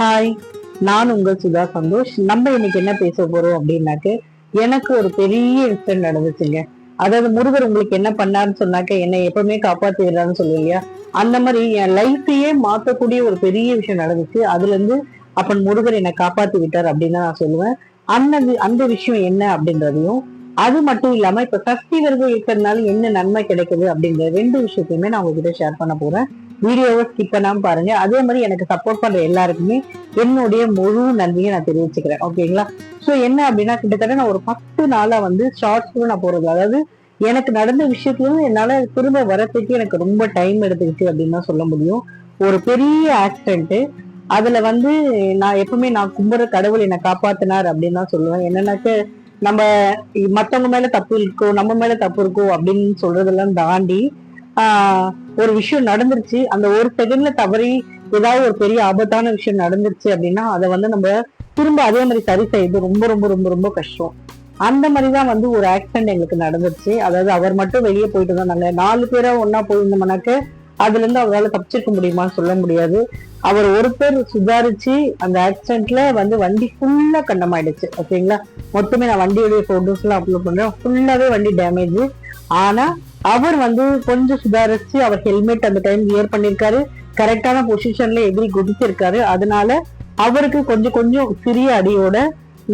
Hi நான் உங்கள் சுதா சந்தோஷ். நம்ம இன்னைக்கு என்ன பேச போறோம் அப்படின்னாக்க எனக்கு ஒரு பெரிய இன்சிடென்ட் நடந்துச்சுங்க. அதாவது முருகர் உங்களுக்கு என்ன பண்ணாருன்னு சொன்னாக்க என்னை எப்பவுமே காப்பாத்தி விடுறான்னு சொல்லுவீங்க இல்லையா? அந்த மாதிரி என் லைஃபையே மாத்தக்கூடிய ஒரு பெரிய விஷயம் நடந்துச்சு. அதுல இருந்து அப்பன் முருகர் என்னை காப்பாத்தி விட்டார் அப்படின்னு நான் சொல்லுவேன். அந்த அந்த விஷயம் என்ன அப்படின்றதையும் அது மட்டும் இல்லாம இப்ப சஷ்டி விரதம் இருக்கிறதுனால என்ன நன்மை கிடைக்குது அப்படிங்கிற ரெண்டு விஷயத்தையுமே நான் உங்ககிட்ட ஷேர் பண்ண போறேன். வீடியோவை ஸ்கிப் பண்ணாமல் பாருங்க. அதே மாதிரி எனக்கு சப்போர்ட் பண்ற எல்லாருக்குமே என்னுடைய முழு நன்றியை நான் தெரிவிச்சுக்கிறேன். ஓகேங்களா ஸோ என்ன அப்படின்னா கிட்டத்தட்ட நான் ஒரு பத்து நாளா வந்து ஷார்ட்ஸ் நான் போறது அதாவது எனக்கு நடந்த விஷயத்துலேருந்து என்னால் திரும்ப வரத்துக்கு எனக்கு ரொம்ப டைம் எடுத்துக்கிச்சு அப்படின்னு தான் சொல்ல முடியும். ஒரு பெரிய ஆக்சிடென்ட்டு அதில் வந்து நான் எப்பவுமே நான் கும்புற கடவுள் என்னை காப்பாத்தினார் அப்படின்னு தான் சொல்லுவேன். என்னன்னாக்க நம்ம மற்றவங்க மேலே தப்பு இருக்கோ நம்ம மேலே தப்பு இருக்கோ அப்படின்னு சொல்றதெல்லாம் தாண்டி ஒரு விஷயம் நடந்துருச்சு. அந்த ஒரு செகண்ட்ல தவறி ஏதாவது ஒரு பெரிய ஆபத்தான விஷயம் நடந்துருச்சு அப்படின்னா அதை வந்து நம்ம திரும்ப அதே மாதிரி சரி செய்யுது ரொம்ப ரொம்ப ரொம்ப ரொம்ப கஷ்டம். அந்த மாதிரி தான் வந்து ஒரு ஆக்சிடென்ட் எங்களுக்கு நடந்துருச்சு. அதாவது அவர் மட்டும் வெளியே போயிட்டு தான் நாங்க நாலு பேரா ஒன்னா போயிருந்தோம்னாக்க அதுல இருந்து அவரால் தப்பிச்சிருக்க முடியுமான்னு சொல்ல முடியாது. அவர் ஒரு பேர் சுதாரிச்சு அந்த ஆக்சிடென்ட்ல வந்து வண்டி ஃபுல்லா கண்டமாயிடுச்சு. ஓகேங்களா மொத்தமே நான் வண்டியுடைய போட்டோஸ் எல்லாம் அப்லோட் பண்றேன். ஃபுல்லாவே வண்டி டேமேஜ் ஆனா அவர் வந்து கொஞ்சம் சுதாரிச்சு அவர் ஹெல்மெட் அந்த டைம் வியர் பண்ணிருக்காரு. கரெக்டான பொசிஷன்ல எதிரி குதிச்சிருக்காரு. அதனால அவருக்கு கொஞ்சம் கொஞ்சம் சிறிய அடியோட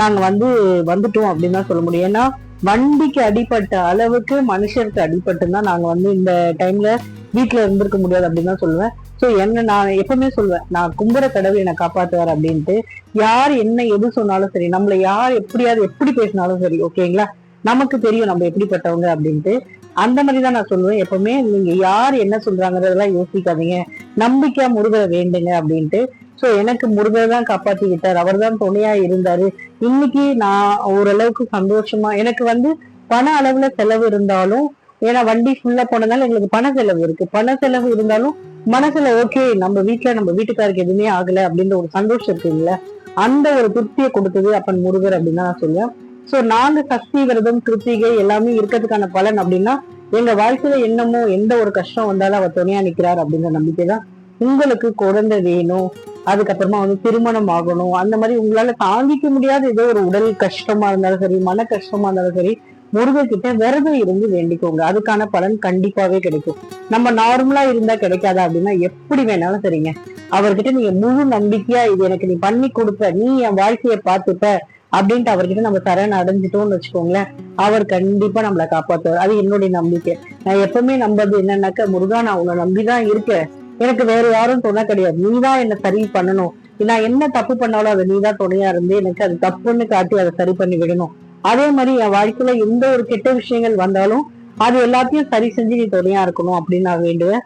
நாங்க வந்து வந்துட்டோம் அப்படின்னு தான் சொல்ல முடியும். ஏன்னா வண்டிக்கு அடிப்பட்ட அளவுக்கு மனுஷருக்கு அடிபட்டு தான் நாங்க வந்து இந்த டைம்ல வீட்டுல இருந்திருக்க முடியாது அப்படின்னு தான் சொல்லுவேன். சோ என்ன நான் எப்பவுமே சொல்லுவேன் நான் கும்புற கடவுள் என்னை காப்பாத்துவார் அப்படின்ட்டு. யார் என்ன எது சொன்னாலும் சரி நம்மள யார் எப்படியாவது எப்படி பேசினாலும் சரி ஓகேங்களா நமக்கு தெரியும் நம்ம எப்படிப்பட்டவங்க அப்படின்ட்டு. அந்த மாதிரி தான் நான் சொல்லுவேன். எப்பவுமே நீங்க யார் என்ன சொல்றாங்கறதெல்லாம் யோசிக்காதீங்க. நம்பிக்கையா முருகரை வேண்டுங்க அப்படின்ட்டு. சோ எனக்கு முருகர் தான் காப்பாத்தி விட்டார் அவர் தான் துணையா இருந்தாரு. இன்னைக்கு நான் ஓரளவுக்கு சந்தோஷமா எனக்கு வந்து பண அளவுல செலவு இருந்தாலும் ஏன்னா வண்டி ஃபுல்லா போனதால எங்களுக்கு பண செலவு இருக்கு. பண செலவு இருந்தாலும் மனசுல ஓகே நம்ம வீட்ல நம்ம வீட்டுக்காருக்கு எதுவுமே ஆகல அப்படின்ற ஒரு சந்தோஷம் இருக்குங்களா. அந்த ஒரு திருப்தியை கொடுத்தது அப்பன் முருகர் அப்படின்னு தான் நான் சொல்லுவேன். சோ நாங்க சக்தி விரதம் கிருத்திகை எல்லாமே இருக்கிறதுக்கான பலன் அப்படின்னா எங்க வாழ்க்கையில என்னமோ எந்த ஒரு கஷ்டம் வந்தாலும் அவர் துணையா நிக்கிறார் அப்படின்ற நம்பிக்கை தான் உங்களுக்கு குழந்தை வேணும். அதுக்கப்புறமா வந்து திருமணம் ஆகணும். அந்த மாதிரி உங்களால தாங்கிக்க முடியாத ஏதோ ஒரு உடல் கஷ்டமா இருந்தாலும் சரி மன கஷ்டமா இருந்தாலும் சரி முருகக்கிட்ட விரதம் இருந்து வேண்டிக்கோங்க. அதுக்கான பலன் கண்டிப்பாவே கிடைக்கும். நம்ம நார்மலா இருந்தா கிடைக்காதா அப்படின்னா எப்படி வேணாலும் சரிங்க. அவர்கிட்ட நீங்க முழு நம்பிக்கையா இது எனக்கு நீ பண்ணி கொடுப்ப நீ என் வாழ்க்கைய பார்த்துப்ப அப்படின்ட்டு அவர்கிட்ட நம்ம சரண் அடைஞ்சிட்டோம்னு வச்சுக்கோங்களேன். அவர் கண்டிப்பா நம்மளை காப்பாத்துவார். அது என்னுடைய நம்பிக்கை. நான் எப்பவுமே நம்புறது என்னன்னாக்க முருகா நான் உன்னை நம்பிதான் இருக்கேன். எனக்கு வேற யாரும் துணை கிடையாது. நீதான் என்ன சரி பண்ணணும். நான் என்ன தப்பு பண்ணாலும் அதை நீதான் துணையா இருந்து எனக்கு அது தப்புன்னு காட்டி அதை சரி பண்ணி விடணும். அதே மாதிரி என் வாழ்க்கையில எந்த ஒரு கெட்ட விஷயங்கள் வந்தாலும் அது எல்லாத்தையும் சரி செஞ்சு நீ துணையா இருக்கணும் அப்படின்னு நான் வேண்டுவேன்.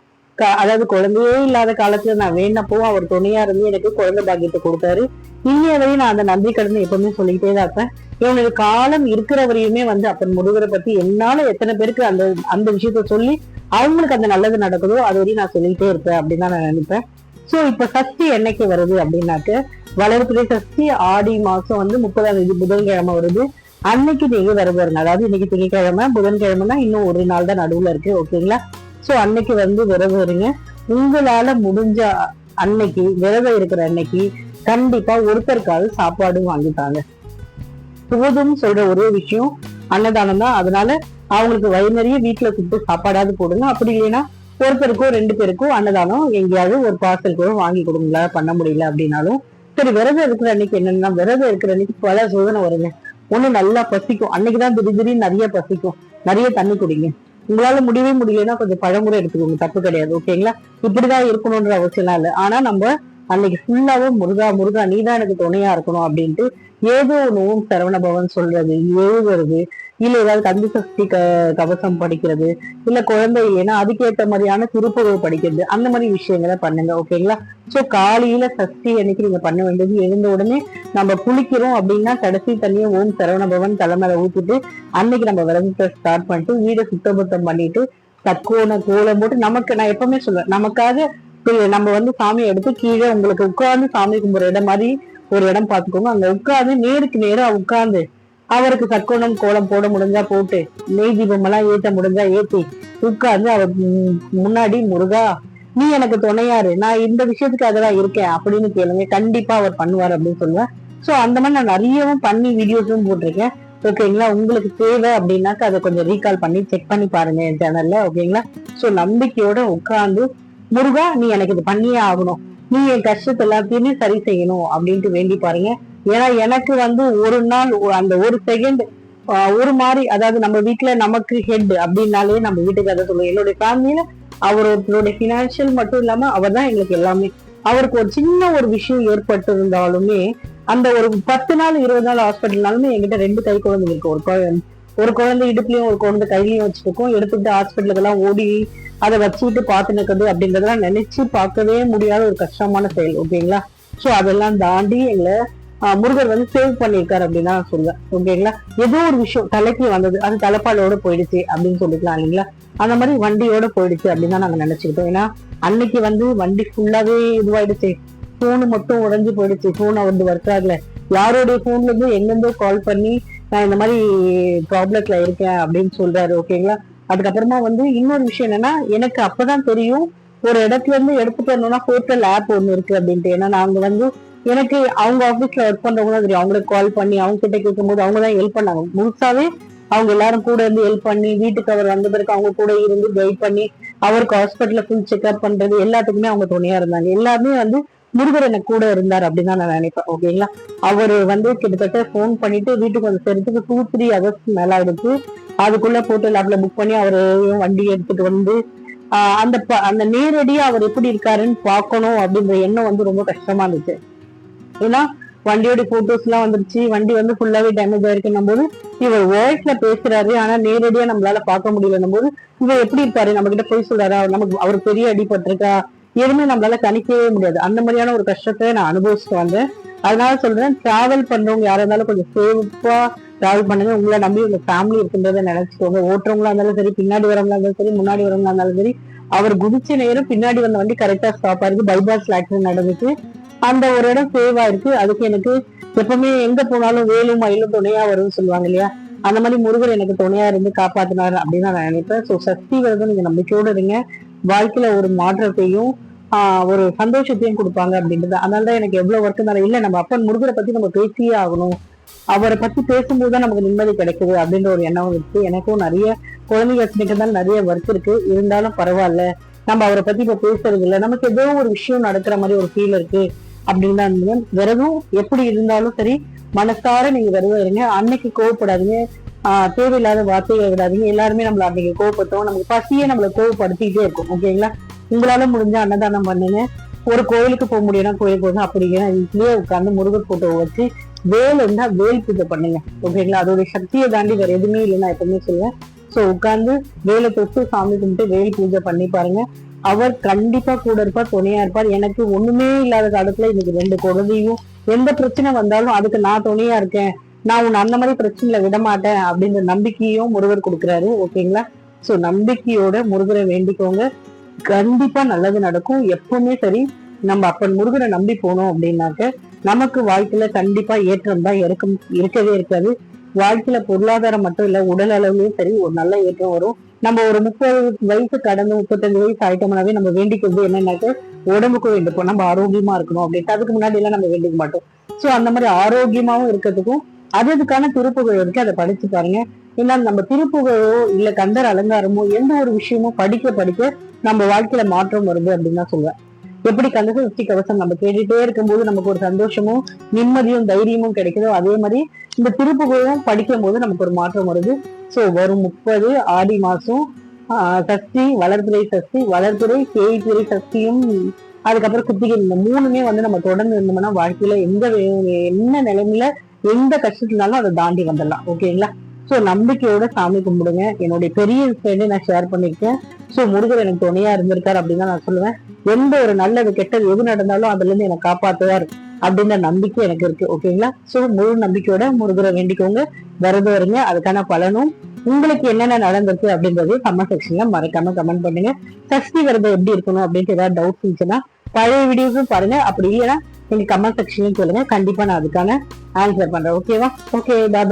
அதாவது குழந்தையே இல்லாத காலத்துல நான் வேணப்போ அவர் துணையா இருந்து எனக்கு குழந்தை பாக்கியத்தை கொடுத்தாரு. இனிய வரையும் நான் அந்த நன்றி கடன் எப்பவுமே சொல்லிக்கிட்டே தான் இருப்பேன். என்னோட காலம் இருக்கிற வரையுமே வந்து அப்பன் முருகரை பத்தி என்னால எத்தனை பேருக்கு அந்த அந்த விஷயத்த சொல்லி அவங்களுக்கு அந்த நல்லது நடக்குதோ அது வரையும் நான் சொல்லிக்கிட்டே இருப்பேன் அப்படின்னு தான் நான் நினைப்பேன். சோ இப்ப சஷ்டி என்னைக்கு வருது அப்படின்னாக்க வளர்ப்பிறை சஷ்டி ஆடி மாசம் வந்து முப்பதாம் தேதி புதன்கிழமை வருது. அன்னைக்கு நீங்க விரதம் இருங்க அதாவது இன்னைக்கு திங்கக்கிழமை புதன்கிழமைனா இன்னும் ஒரு நாள் தான் நடுவுல இருக்கு. ஓகேங்களா? சோ அன்னைக்கு வந்து விரதம் இருங்க. உங்களால முடிஞ்ச அன்னைக்கு விரதம் இருக்கிற அன்னைக்கு கண்டிப்பா ஒருத்தருக்காவது சாப்பாடு வாங்கிட்டாங்க போதும் சொல்ற ஒரே விஷயம் அன்னதானம் தான். அதனால அவங்களுக்கு வயிறு நிறைய வீட்டுல கூப்பிட்டு சாப்பாடாவது போடுங்க. அப்படி இல்லைன்னா ஒருத்தருக்கோ ரெண்டு பேருக்கோ அன்னதானம் எங்கேயாவது ஒரு பார்சல் கூட வாங்கி கொடுங்களா பண்ண முடியல அப்படின்னாலும். சரி விரதம் இருக்கிற அன்னைக்கு என்னன்னா விரதம் இருக்கிற அன்னைக்கு பல சோதனை வருங்க. ஒண்ணு நல்லா பசிக்கும். அன்னைக்குதான் திடீர் திடீர்னு நிறைய பசிக்கும். நிறைய தண்ணி குடிங்க. உங்களால முடியவே முடியலன்னா கொஞ்சம் பழமுறை எடுத்துக்கோங்க. தப்பு கிடையாது. ஓகேங்களா? இப்படிதான் இருக்கணும்ன்ற அவசியம் இல்லை. ஆனா நம்ம அன்னைக்கு ஃபுல்லாவே முருகா முருகா நீதான் எனக்கு துணையா இருக்கணும் அப்படின்ட்டு ஏதோ ஒன்று ஓம் சரவண பவன் சொல்றது எழுதுறது இல்ல ஏதாவது கந்து சக்தி க கவசம் படிக்கிறது இல்ல குழந்தை இல்லைன்னா அதுக்கேற்ற மாதிரியான திருப்புகழ் படிக்கிறது அந்த மாதிரி விஷயங்களை பண்ணுங்க ஓகேங்களா சோ காலையில சஷ்டி அன்னைக்கு நீங்க பண்ண வேண்டியது எழுந்த உடனே நம்ம குளிக்கிறோம் அப்படின்னா கடைசி தண்ணியை ஓம் சரவண பவன் தலைமையில ஊத்திட்டு அன்னைக்கு நம்ம விரதத்தை ஸ்டார்ட் பண்ணிட்டு வீடை சுத்தபத்தம் பண்ணிட்டு தக்கோண கோலம் போட்டு நமக்கு நான் எப்பவுமே சொல்லுவேன் நமக்காக நம்ம வந்து சாமியை எடுத்து கீழே உங்களுக்கு உட்கார்ந்து சாமி கும்பிடுற இடம் மாதிரி ஒரு இடம் பார்த்துக்கோங்க. அங்க உட்கார்ந்து நேருக்கு நேரம் உட்கார்ந்து அவருக்கு சக்கோணம் கோலம் போட முடிஞ்சா போட்டு நெய் தீபம் எல்லாம் ஏற்ற முடிஞ்சா ஏத்தி உட்கார்ந்து அவர் முன்னாடி முருகா நீ எனக்கு துணையாரு. நான் இந்த விஷயத்துக்கு அதெல்லாம் இருக்கேன். அப்படின்னு கேளுங்க. கண்டிப்பா அவர் பண்ணுவார் அப்படின்னு சொல்லுவேன். சோ அந்த மாதிரி நான் நிறையவும் பண்ணி வீடியோஸும் போட்டிருக்கேன். ஓகேங்களா உங்களுக்கு தேவை அப்படின்னாக்க அதை கொஞ்சம் ரீகால் பண்ணி செக் பண்ணி பாருங்க என் சேனல்ல ஓகேங்களா சோ நம்பிக்கையோட உட்கார்ந்து முருகா நீ எனக்கு இது பண்ணியே ஆகணும். நீ என் கஷ்டத்தை எல்லாத்தையுமே சரி செய்யணும் அப்படின்ட்டு வேண்டி பாருங்க. ஏன்னா எனக்கு வந்து ஒரு நாள் அந்த ஒரு செகண்ட் ஒரு மாதிரி அதாவது நம்ம வீட்டுல நமக்கு ஹெட் அப்படின்னாலே நம்ம வீட்டுக்கு அதை சொல்லுவோம். என்னுடைய ஃபேமிலியில அவருடைய ஃபினான்ஷியல் மட்டும் இல்லாம அவர் தான் எங்களுக்கு எல்லாமே. அவருக்கு ஒரு சின்ன ஒரு விஷயம் ஏற்பட்டு இருந்தாலுமே அந்த ஒரு பத்து நாள் இருபது நாள் ஹாஸ்பிட்டல்னாலுமே எங்கிட்ட ரெண்டு கை குழந்தைங்க இருக்கு ஒரு குழந்தை. ஒரு குழந்தை இடுப்புலயும் ஒரு குழந்தை கையிலயும் வச்சுருக்கோம். எடுத்துக்கிட்டு ஹாஸ்பிட்டலுக்கெல்லாம் ஓடி அதை வச்சுக்கிட்டு பார்த்து நிற்கிறது அப்படின்றதெல்லாம் நினைச்சு பார்க்கவே முடியாத ஒரு கஷ்டமான செயல் ஓகேங்களா? ஸோ அதெல்லாம் தாண்டி எங்களை முருகர் வந்து சேவ் பண்ணியிருக்காரு அப்படின்னு தான் நான் சொல்லுவேன் ஓகேங்களா? ஏதோ ஒரு விஷயம் தலைக்கு வந்தது அது தலைப்பாலோட போயிடுச்சு அப்படின்னு சொல்லிக்கலாம் இல்லைங்களா? அந்த மாதிரி வண்டியோட போயிடுச்சு அப்படின்னு தான் நாங்க நினைச்சுக்கிட்டோம். ஏன்னா அன்னைக்கு வந்து வண்டி ஃபுல்லாவே இதுவாயிடுச்சு. ஃபோனு மட்டும் உடைஞ்சு போயிடுச்சு. போன் வந்து ஒர்க் ஆகல. யாரோடைய ஃபோன்ல இருந்து எங்கிருந்தோ கால் பண்ணி நான் இந்த மாதிரி ப்ராப்ளத்துல இருக்கேன் அப்படின்னு சொல்றாரு ஓகேங்களா அதுக்கப்புறமா வந்து இன்னொரு விஷயம் என்னன்னா எனக்கு அப்பதான் தெரியும் ஒரு இடத்துல இருந்து எடுத்துட்டு வரணும்னா ஹோட்டல் ஆப் ஒன்று இருக்கு அப்படின்ட்டு. ஏன்னா நாங்க வந்து எனக்கு அவங்க ஆபீஸ்ல ஒர்க் பண்றவங்க தெரியும். அவங்களுக்கு கால் பண்ணி அவங்க கிட்ட கேட்கும்போது அவங்க தான் ஹெல்ப் பண்ணாங்க. முழுசாவே அவங்க எல்லாரும் கூட இருந்து ஹெல்ப் பண்ணி வீட்டுக்கு அவர் வந்த பிறகு அவங்க கூட இருந்து கைட் பண்ணி அவருக்கு ஹாஸ்பிட்டல்ல ஃபுல் செக்அப் பண்றது எல்லாத்துக்குமே அவங்க துணையா இருந்தாங்க. எல்லாருமே வந்து முருகர் எனக்கு கூட இருந்தார் அப்படின்னு நான் நினைப்பேன் ஓகேங்களா அவர் வந்து கிட்டத்தட்ட ஃபோன் பண்ணிட்டு வீட்டுக்கு வந்து சேர்த்துக்கு டூ த்ரீ ஹவர்ஸ் மேல ஆயிடுச்சு. அதுக்குள்ள போட்டு லேப்ல புக் பண்ணி அவர் வண்டி எடுத்துட்டு வந்து ஆஹ் அந்த அந்த நேரடியா அவர் எப்படி இருக்காருன்னு பார்க்கணும் அப்படின்ற எண்ணம் வந்து ரொம்ப கஷ்டமா இருந்துச்சு. ஏன்னா வண்டியோட போட்டோஸ் எல்லாம் வந்துருச்சு. வண்டி வந்து ஃபுல்லாவே டேமேஜ் ஆயிருக்குன்னும் போது இவர் வாய்ஸ்ல பேசுறாரு. ஆனா நேரடியா நம்மளால பார்க்க முடியலன்னும் போது இவர் எப்படி இருப்பாரு நம்ம கிட்ட போய் சொல்றாரா? நமக்கு அவர் பெரிய அடிபட்டிருக்கா எதுவுமே நம்மளால கணிக்கவே முடியாது. அந்த மாதிரியான ஒரு கஷ்டத்தை நான் அனுபவிச்சுட்டு வந்தேன். அதனால சொல்றேன் டிராவல் பண்றவங்க யாரா இருந்தாலும் கொஞ்சம் சேஃபா டிராவல் பண்ணுங்க. உங்களை நம்பி உங்க ஃபேமிலி இருக்குன்றதை நினைச்சுக்கோங்க. ஓட்டுறவங்களா இருந்தாலும் சரி பின்னாடி வரவங்களா இருந்தாலும் சரி முன்னாடி வரவங்களா இருந்தாலும் சரி அவர் குதிச்ச நேரம் பின்னாடி வந்த வண்டி கரெக்டா ஸ்டாப் ஆயிருக்கு. பைபாஸ் ஆக்சிடென்ட் நடந்துச்சு. அந்த ஒரு இடம் சேவ் ஆயிருக்கு அதுக்கு எனக்கு எப்பவுமே எங்க போனாலும் வேலும் மயிலும் துணையா வரும்னு சொல்லுவாங்க இல்லையா? அந்த மாதிரி முருகர் எனக்கு துணையா இருந்து காப்பாத்தினாரு அப்படின்னு நான் நினைப்பேன். ஸோ சக்தி விரதம் நீங்க நம்பிக்கையோடு இருங்க. வாழ்க்கையில ஒரு மாற்றத்தையும் ஒரு சந்தோஷத்தையும் கொடுப்பாங்க அப்படின்றது. அதனால தான் எனக்கு எவ்வளவு ஒர்க் இருந்தாலும் இல்ல நம்ம அப்பன் முருகரை பத்தி நம்ம பேசியே ஆகணும். அவரை பத்தி பேசும்போது தான் நமக்கு நிம்மதி கிடைக்குது அப்படின்ற ஒரு எண்ணம் இருக்கு. எனக்கும் நிறைய குழந்தைங்க வச்சுட்டு நிறைய ஒர்க் இருக்கு. இருந்தாலும் பரவாயில்ல. நம்ம அவரை பத்தி இப்ப பேசுறது இல்ல. நமக்கு ஏதோ ஒரு விஷயம் நடக்கிற மாதிரி ஒரு ஃபீல் இருக்கு அப்படின்னு தான். விரதம் எப்படி இருந்தாலும் சரி மனசார நீங்க விரதம் இருங்க அன்னைக்கு கோவப்படாதீங்க. தேவையில்லாத வார்த்தைகளை விடாதீங்க. எல்லாருமே நம்மள அன்னைக்கு கோவப்பட்டோம் நமக்கு பசியே நம்மளை கோவப்படுத்திக்கிட்டே இருக்கும். ஓகேங்களா? உங்களால முடிஞ்ச அன்னதானம் பண்ணுங்க. ஒரு கோயிலுக்கு போக முடியும்னா கோயிலுக்கு போங்க. அப்படிங்கிற வீட்லயே உட்காந்து முருகர் போட்டோ வச்சு வேல் இருந்தா வேல் பூஜை பண்ணுங்க. ஓகேங்களா? அதோட சக்தியை தாண்டி வேற எதுவுமே இல்லை நான் எப்பவுமே சொல்லுவேன். சோ உட்காந்து வேலை தொட்டு சாமி கும்பிட்டு வேல் பூஜை பண்ணி பாருங்க. அவர் கண்டிப்பா கூட இருப்பார் துணையா இருப்பார். எனக்கு ஒண்ணுமே இல்லாத காலத்துல இன்னைக்கு ரெண்டு குழந்தையும் எந்த பிரச்சனை வந்தாலும் அதுக்கு நான் துணையா இருக்கேன். நான் உன்னை அந்த மாதிரி பிரச்சனையில விட மாட்டேன் அப்படின்ற நம்பிக்கையும் முருகர் கொடுக்குறாரு ஓகேங்களா? ஸோ நம்பிக்கையோட முருகரை வேண்டிக்கோங்க. கண்டிப்பா நல்லது நடக்கும். எப்பவுமே சரி நம்ம அப்பன் முருகரை நம்பி போனோம் அப்படின்னாக்க நமக்கு வாழ்க்கையில கண்டிப்பா ஏற்றம் தான் இருக்கும் இருக்கவே இருக்காது. வாழ்க்கையில பொருளாதாரம் மட்டும் இல்ல உடல் அளவுலயும் சரி ஒரு நல்ல ஏற்றம் வரும். நம்ம ஒரு முப்பது வயசு கடந்து முப்பத்தஞ்சு வயசு ஆயிட்டோம்னாவே நம்ம வேண்டிக்கிறது என்னன்னாக்க உடம்புக்கு வேண்டிப்போம். நம்ம ஆரோக்கியமா இருக்கணும் அப்படின்ட்டு அதுக்கு முன்னாடி எல்லாம் நம்ம வேண்டிக்க மாட்டோம். சோ அந்த மாதிரி ஆரோக்கியமாவும் இருக்கிறதுக்கும் அது அதுக்கான திருப்புகழ் இருக்கு அதை படிச்சு பாருங்க. ஏன்னா நம்ம திருப்புகழோ இல்ல கந்தர் அலங்காரமோ எந்த ஒரு விஷயமோ படிக்க படிக்க நம்ம வாழ்க்கையில மாற்றம் வருது அப்படின்னு தான் சொல்லுவேன் எப்படி கந்த சஷ்டி கவசம் நம்ம கேட்டுட்டே இருக்கும்போது நமக்கு ஒரு சந்தோஷமும் நிம்மதியும் தைரியமும் கிடைக்குதோ அதே மாதிரி இந்த திருப்புகழும் படிக்கும் போது நமக்கு ஒரு மாற்றம் வருது. சோ வரும் முப்பது ஆடி மாசம் ஆஹ், சஷ்டி வளர்பிறை சஷ்டி வளர்பிறை தேய்பிறை சஷ்டியும் அதுக்கப்புறம் குத்திகை இந்த மூணுமே வந்து நம்ம தொடர்ந்து இருந்தோம்னா வாழ்க்கையில எந்த என்ன நிலைமையில எந்த கஷ்டத்துனாலும் அதை தாண்டி வந்துடலாம். ஓகேங்களா சோ நம்பிக்கையோட சாமி கும்பிடுங்க. என்னுடைய பெரிய விஷயம் நான் ஷேர் பண்ணிருக்கேன் சோ முருகர் எனக்கு துணையா இருந்திருக்காரு அப்படின்னு தான் நான் சொல்லுவேன். எந்த ஒரு நல்லது கெட்டது எது நடந்தாலும் அதுல இருந்து எனக்கு காப்பாத்துவார் அப்படின்ற நம்பிக்கை எனக்கு இருக்கு. ஓகேங்களா சோ முழு நம்பிக்கையோட முருகரை வேண்டிக்கோங்க. விரதம் வருங்க அதுக்கான பலனும் உங்களுக்கு என்னென்ன நடந்திருக்கு அப்படின்றது கமெண்ட் செக்ஷன்ல மறக்காம கமெண்ட் பண்ணுங்க. சஷ்டி விரதம் எப்படி இருக்கணும் அப்படின்ட்டு ஏதாவது டவுட் இருந்துச்சுன்னா பழைய வீடியோஸும் பாருங்க. அப்படி இல்லைன்னா நீங்க கமெண்ட் செக்ஷன்லயும் சொல்லுங்க. கண்டிப்பா நான் அதுக்கான ஆன்சர் பண்றேன். ஓகேவா ஓகே பாய்